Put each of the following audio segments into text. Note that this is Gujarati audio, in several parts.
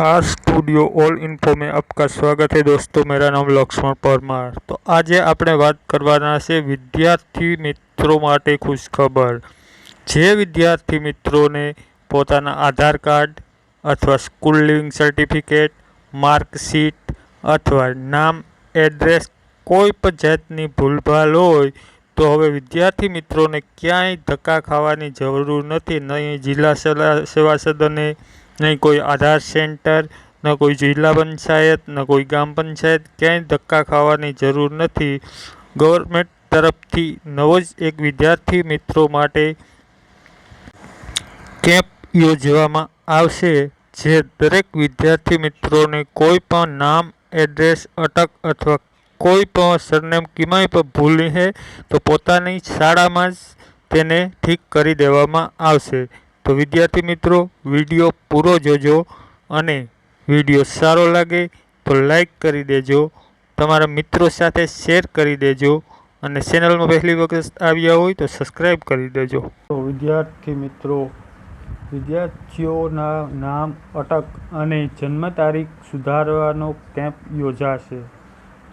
આ સ્ટુડિયો ઓલ ઇન્ફો મેં આપકા સ્વાગત હે દોસ્તો. મેરા નામ લક્ષ્મણ પરમાર. તો આજે આપણે વાત કરવાના છે વિદ્યાર્થી મિત્રો માટે ખુશખબર. જે વિદ્યાર્થી મિત્રોને પોતાના આધાર કાર્ડ અથવા સ્કૂલ લિવિંગ સર્ટિફિકેટ માર્કશીટ અથવા નામ, એડ્રેસ કોઈ પણ જાતની ભૂલભાલ હોય, તો હવે વિદ્યાર્થી મિત્રોને ક્યાંય ધક્કા ખાવાની જરૂર નથી. નહીં જિલ્લા સેવા સદને નહીં, કોઈ આધાર સેન્ટર, ન કોઈ જિલ્લા પંચાયત, ન કોઈ ગ્રામ પંચાયત, ક્યાંય ધક્કા ખાવાની જરૂર નથી. ગવર્મેન્ટ તરફથી નવો જ એક વિદ્યાર્થી મિત્રો માટે કેમ્પ યોજવામાં આવશે, જે દરેક વિદ્યાર્થી મિત્રોને કોઈ પણ નામ, એડ્રેસ, અટક અથવા કોઈ પણ સરનેમ કિમાય પર ભૂલી છે તો પોતાની શાળામાં જ તેને ઠીક કરી દેવામાં આવશે. તો વિદ્યાર્થી મિત્રો, વીડિયો પૂરો જોજો અને વીડિયો સારો લાગે તો લાઈક કરી દેજો. તમારા મિત્રો સાથે શેર કરી દેજો અને ચેનલમાં પહેલી વખત આવ્યા હોય તો સબસ્ક્રાઈબ કરી દેજો. તો વિદ્યાર્થી મિત્રો, વિદ્યાર્થીઓના નામ અટક અને જન્મ તારીખ સુધારવાનો કેમ્પ યોજાશે.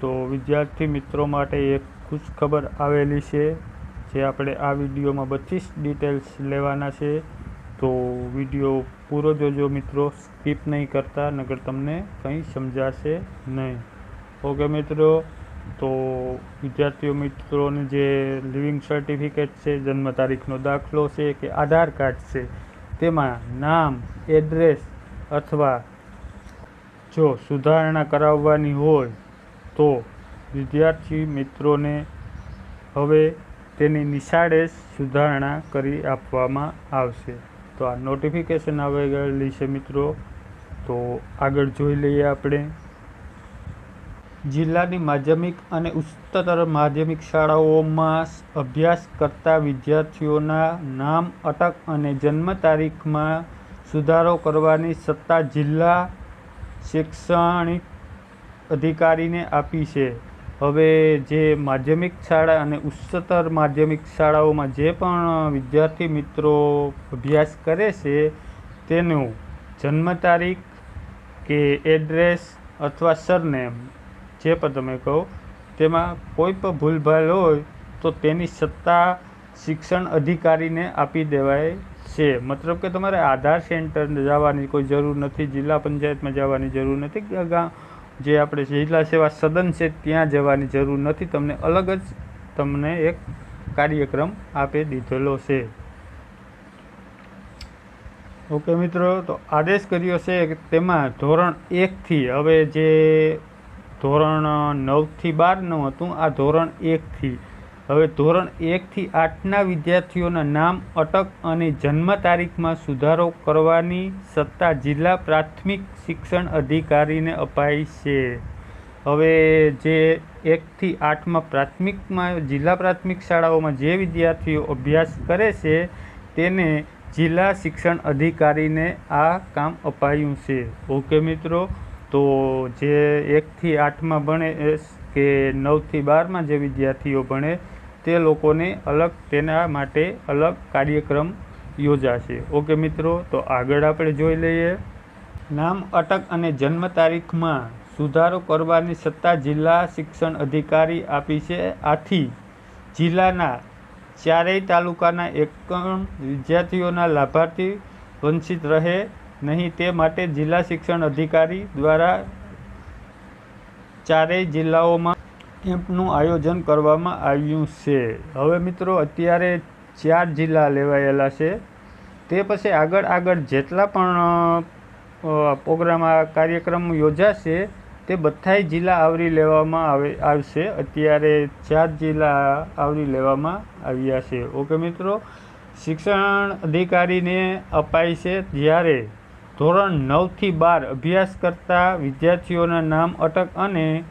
તો વિદ્યાર્થી મિત્રો માટે એક ખુશખબર આવેલી છે. જે આપણે આ વિડીયોમાં બધી જ ડિટેલ્સ લેવાના છે. તો વીડિયો પૂરો જોજો મિત્રો. સ્કીપ નહીં કરતા નગર તમને કંઈ સમજાશે નહીં. ઓકે મિત્રો, તો વિદ્યાર્થીઓ મિત્રોને જે લિવિંગ સર્ટિફિકેટ છે, જન્મ તારીખનો દાખલો છે કે આધાર કાર્ડ છે, તેમાં નામ, એડ્રેસ અથવા જો સુધારણા કરાવવાની હોય તો વિદ્યાર્થી મિત્રોને હવે તેની નિશાળે સુધારણા કરી આપવામાં આવશે. તો આ નોટિફિકેશન આવી ગયેલી છે મિત્રો. તો આગળ જોઈ લઈએ આપણે. જિલ્લાની માધ્યમિક અને ઉચ્ચતર માધ્યમિક શાળાઓમાં અભ્યાસ કરતા વિદ્યાર્થીઓના નામ, અટક અને જન્મ તારીખમાં સુધારો કરવાની સત્તા જિલ્લા શૈક્ષણિક અધિકારીને આપી છે. હવે જે માધ્યમિક શાળા અને ઉચ્ચતર માધ્યમિક શાળાઓમાં જે પણ વિદ્યાર્થી મિત્રો અભ્યાસ કરે છે, તેનું જન્મ તારીખ કે એડ્રેસ અથવા સરનેમ, જે પણ તમે કહો, તેમાં કોઈ પણ ભૂલભાલ હોય તો તેની સત્તા શિક્ષણ અધિકારીને આપી દેવાય છે. મતલબ કે તમારે આધાર સેન્ટર જવાની કોઈ જરૂર નથી, જિલ્લા પંચાયતમાં જવાની જરૂર નથી જે આપણે જિલ્લા સેવા સદન છે, ત્યાં જવાની જરૂર નથી. તમને અલગ જ તમને એક કાર્યક્રમ આપી દીધેલો છે. ઓકે મિત્રો, તો આદેશ કર્યો છે તેમાં ધોરણ એકથી હવે જે ધોરણ નવથી બારનું હતું, આ ધોરણ એકથી હવે ધોરણ એકથી આઠના વિદ્યાર્થીઓના નામ, અટક અને જન્મ તારીખમાં સુધારો કરવાની સત્તા જિલ્લા પ્રાથમિક શિક્ષણ અધિકારીને અપાઈ છે. હવે જે એકથી આઠમાં પ્રાથમિકમાં, જિલ્લા પ્રાથમિક શાળાઓમાં જે વિદ્યાર્થીઓ અભ્યાસ કરે છે, તેને જિલ્લા શિક્ષણ અધિકારીને આ કામ અપાયું છે. ઓકે મિત્રો, તો જે એકથી આઠમાં ભણે, કે નવથી બારમાં જે વિદ્યાર્થીઓ ભણે તે લોકોને અલગ તેના માટે અલગ કાર્યક્રમ યોજાશે. ઓકે મિત્રો, તો આગળ આપણે જોઈ લઈએ. નામ, અટક અને જન્મ તારીખમાં સુધારો કરવાની સત્તા જિલ્લા શિક્ષણ અધિકારી આપી છે. આથી જિલ્લાના ચારેય તાલુકાના એકમ વિદ્યાર્થીઓના લાભાર્થી વંચિત રહે નહીં તે માટે જિલ્લા શિક્ષણ અધિકારી દ્વારા ચારેય જિલ્લાઓમાં કેમ્પનું આયોજન કરવામાં આવ્યું છે. હવે મિત્રો, અત્યારે ચાર જિલ્લા લેવાયેલા છે. તે પછી આગળ આગળ જેટલા પણ પ્રોગ્રામ કાર્યક્રમ યોજાશે, તે બધાય જિલ્લા આવરી લેવામાં આવે, આવશે. અત્યારે ચાર જિલ્લા આવરી લેવામાં આવ્યા છે. ઓકે મિત્રો, શિક્ષણ અધિકારીને અપાય છે જ્યારે ધોરણ નવથી બાર અભ્યાસ કરતા વિદ્યાર્થીઓના નામ અટક અને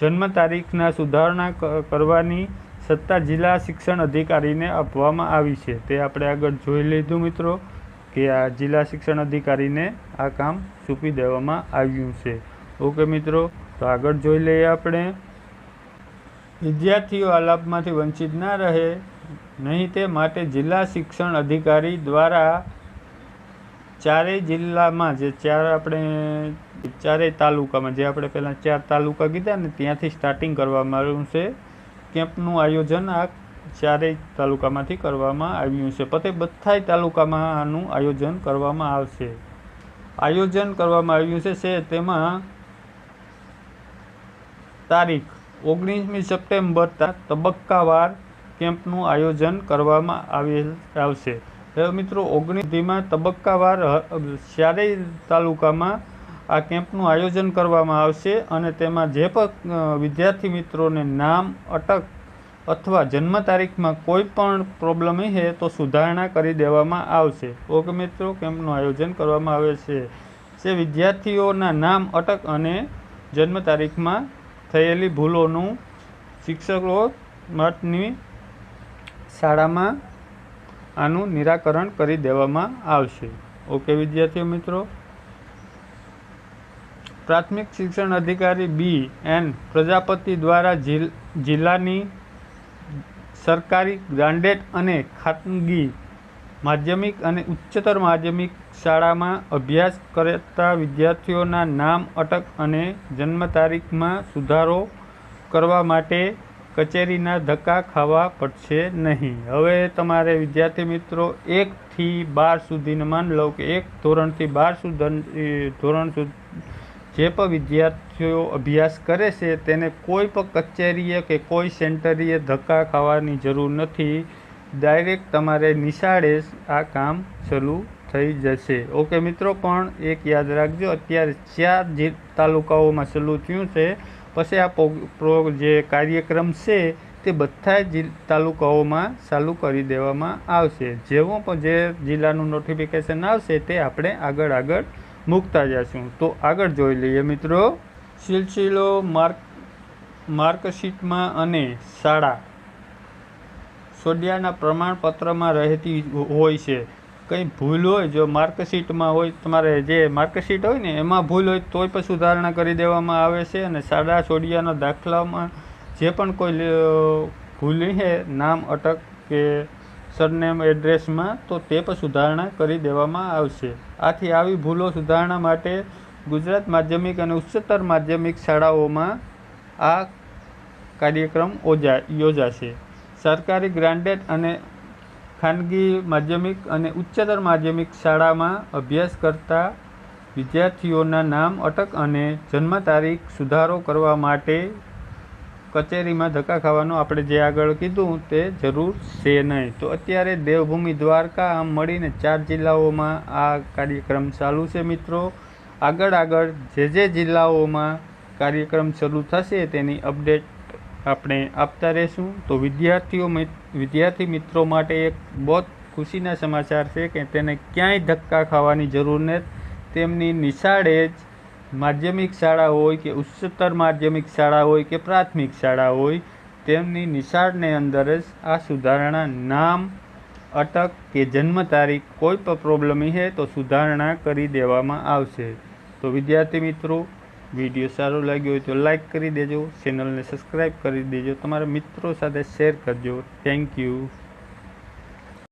જન્મ તારીખના સુધારણા કરવાની સત્તા જિલ્લા શિક્ષણ અધિકારીને આપવામાં આવી છે. તે આપણે આગળ જોઈ લીધું, મિત્રો, કે આ જિલ્લા શિક્ષણ અધિકારીને આ કામ સોંપી દેવામાં આવ્યું છે. ઓકે, મિત્રો, તો આગળ જોઈ લઈએ આપણે. વિદ્યાર્થીઓ આ લાભમાંથી વંચિત ના રહે, નહીં તે માટે જિલ્લા શિક્ષણ અધિકારી દ્વારા ચારેય જિલ્લામાં જે ચાર આપણે, ચારેય તાલુકામાં જે આપણે પહેલાં ચાર તાલુકા કીધા ને ત્યાંથી સ્ટાર્ટિંગ કરવામાં આવ્યું છે, કેમ્પનું આયોજન આ ચારેય તાલુકામાંથી કરવામાં આવ્યું છે. પતે બધાય તાલુકામાં આનું આયોજન કરવામાં આવશે. આયોજન કરવામાં આવ્યું છે છે તેમાં તારીખ ઓગણીસમી સપ્ટેમ્બર તબક્કાવાર કેમ્પનું આયોજન કરવામાં આવેલ, આવશે. મિત્રો, ઓગણીસમાં તબક્કાવાર હ- ચારેય તાલુકામાં આ કેમ્પનું આયોજન કરવામાં આવશે અને તેમાં જે પણ વિદ્યાર્થી મિત્રોને નામ, અટક અથવા જન્મ તારીખમાં કોઈ પણ પ્રોબ્લેમ છે તો સુધારણા કરી દેવામાં આવશે. ઓકે મિત્રો, કેમ્પનું આયોજન કરવામાં આવે છે. જે વિદ્યાર્થીઓના નામ, અટક અને જન્મ તારીખમાં થયેલી ભૂલોનું શિક્ષકો માટેની શાળામાં આનું નિરાકરણ કરી દેવામાં આવશે. ઓકે, વિદ્યાર્થીઓ મિત્રો? પ્રાથમિક શિક્ષણ અધિકારી બી એન પ્રજાપતિ દ્વારા જિલ- જિલ્લાની સરકારી ગ્રાન્ડેડ અને ખાનગી માધ્યમિક અને ઉચ્ચતર માધ્યમિક શાળામાં અભ્યાસ કરતા વિદ્યાર્થીઓના નામ, અટક અને જન્મ તારીખમાં સુધારો કરવા માટે કચેરીના ધક્કા ખાવા પડશે નહીં. હવે તમારે વિદ્યાર્થી મિત્રો, એકથી બાર સુધીને માન લો કે એક ધોરણથી બાર સુધી ધોરણ સુધી, જે પણ વિદ્યાર્થીઓ અભ્યાસ કરે છે, તેને કોઈ પણ કચેરીએ કે કોઈ સેન્ટરીએ ધક્કા ખાવાની જરૂર નથી. ડાયરેક્ટ તમારે નિશાળે આ કામ શરૂ થઈ જશે. ઓકે મિત્રો, પણ એક યાદ રાખજો, અત્યારે ચાર જે તાલુકાઓમાં શરૂ થયું છે પછી આ જે કાર્યક્રમ છે, તે બધા જ તાલુકાઓમાં ચાલુ કરી દેવામાં આવશે. જેવો પણ જે જિલ્લાનું નોટિફિકેશન આવશે, તે આપણે આગળ આગળ મૂકતા જશું. તો આગળ જોઈ લઈએ મિત્રો. સિલસિલો માર્ક, માર્કશીટમાં અને શાળા સોડિયાના પ્રમાણપત્રમાં રહેતી હોય છે. કંઈ ભૂલ હોય, જો માર્કશીટમાં હોય, તમારે જે માર્કશીટ હોય ને, એમાં ભૂલ હોય, તોય પણ સુધારણા કરી દેવામાં આવે છે અને સાડા સોડિયાના દાખલામાં જે પણ કોઈ ભૂલ છે નામ, અટક કે સરનેમ, એડ્રેસમાં, તો તે પણ સુધારણા કરી દેવામાં આવશે. આથી આવી ભૂલો સુધારણા માટે ગુજરાત માધ્યમિક અને ઉચ્ચતર માધ્યમિક શાળાઓમાં આ કાર્યક્રમ યોજાશે. સરકારી ગ્રાન્ટેડ અને ખાનગી માધ્યમિક અને ઉચ્ચતર માધ્યમિક શાળામાં અભ્યાસ કરતા વિદ્યાર્થીઓના નામ અટક અને જન્મ તારીખ સુધારો કરવા માટે કચેરીમાં ધક્કા ખાવાનું આપણે જે આગળ કીધું તે જરૂર છે નહીં. તો અત્યારે દેવભૂમિ દ્વારકા આમ મળીને ચાર જિલ્લાઓમાં આ કાર્યક્રમ ચાલુ છે મિત્રો. આગળ આગળ જે જે જિલ્લાઓમાં કાર્યક્રમ શરૂ થશે તેની અપડેટ આપણે આપતા રહેશું. તો વિદ્યાર્થીઓ વિદ્યાર્થી મિત્રો માટે એક બહુ ખુશીના સમાચાર છે કે તેને ક્યાંય ધક્કા ખાવાની જરૂર નથી. તેમની નિશાળે જ માધ્યમિક શાળા હોય કે ઉચ્ચતર માધ્યમિક શાળા હોય કે પ્રાથમિક શાળા હોય, તેમની નિશાળને અંદર જ આ સુધારણા નામ, અટક કે જન્મ તારીખ કોઈ પણ પ્રોબ્લેમ છે તો સુધારણા કરી દેવામાં આવશે. તો વિદ્યાર્થી મિત્રો વીડિયો સારો લાગ્યો હોય તો લાઇક કરી દેજો, ચેનલને સબસ્ક્રાઈબ કરી દેજો, તમારા મિત્રો સાથે શેર કરજો. Thank you